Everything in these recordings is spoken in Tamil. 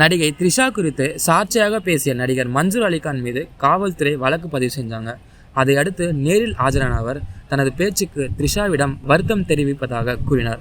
நடிகை த்ரிஷா குறித்து சாட்சியாக பேசிய நடிகர் மன்சூர் அலிகான் மீது காவல்துறை வழக்கு பதிவு செஞ்சாங்க. அதை அடுத்து நேரில் ஆஜரான அவர் தனது பேச்சுக்கு த்ரிஷாவிடம் வருத்தம் தெரிவிப்பதாக கூறினார்.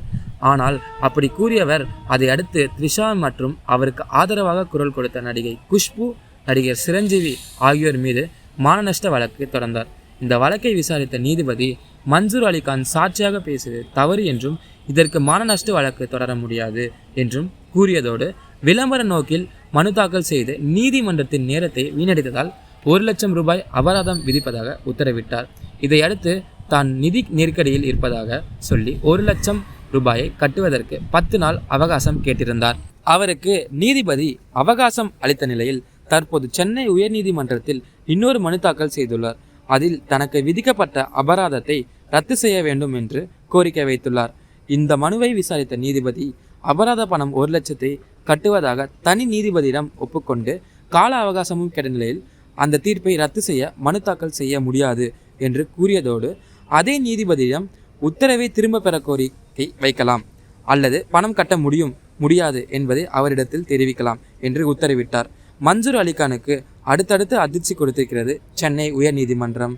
ஆனால் அப்படி கூறியவர் அதை அடுத்து த்ரிஷா மற்றும் அவருக்கு ஆதரவாக குரல் கொடுத்த நடிகை குஷ்பு நடிகர் சிரஞ்சீவி ஆகியோர் மீது மானநஷ்ட வழக்கு தொடர்ந்தார். இந்த வழக்கை விசாரித்த நீதிபதி மன்சூர் அலிகான் சாட்சியாக பேசியது தவறு என்றும் இதற்கு மானநஷ்ட வழக்கு தொடர முடியாது என்றும் கூறியதோடு விளம்பர நோக்கில் மனு தாக்கல் செய்து நீதிமன்றத்தின் நேரத்தை வீணடித்ததால் ஒரு லட்சம் ரூபாய் அபராதம் விதிப்பதாக உத்தரவிட்டார். இதையடுத்து தான் நிதி நெருக்கடியில் இருப்பதாக சொல்லி ஒரு லட்சம் ரூபாயை கட்டுவதற்கு பத்து நாள் அவகாசம் கேட்டிருந்தார். அவருக்கு நீதிபதி அவகாசம் அளித்த நிலையில் தற்போது சென்னை உயர்நீதிமன்றத்தில் இன்னொரு மனு தாக்கல் செய்துள்ளார். அதில் தனக்கு விதிக்கப்பட்ட அபராதத்தை ரத்து செய்ய வேண்டும் என்று கோரிக்கை வைத்துள்ளார். இந்த மனுவை விசாரித்த நீதிபதி அபராத பணம் ஒரு லட்சத்தை கட்டுவதாக தனி நீதிபதியிடம் ஒப்புக்கொண்டு கால அவகாசமும் கேட்ட நிலையில் அந்த தீர்ப்பை ரத்து செய்ய மனு தாக்கல் செய்ய முடியாது என்று கூறியதோடு அதே நீதிபதியிடம் உத்தரவை திரும்ப பெற கோரிக்கை வைக்கலாம் அல்லது பணம் கட்ட முடியும் முடியாது என்பதை அவரிடத்தில் தெரிவிக்கலாம் என்று உத்தரவிட்டார். மன்சூர் அலிகானுக்கு அடுத்தடுத்து அதிர்ச்சி கொடுத்திருக்கிறது சென்னை உயர்நீதிமன்றம்.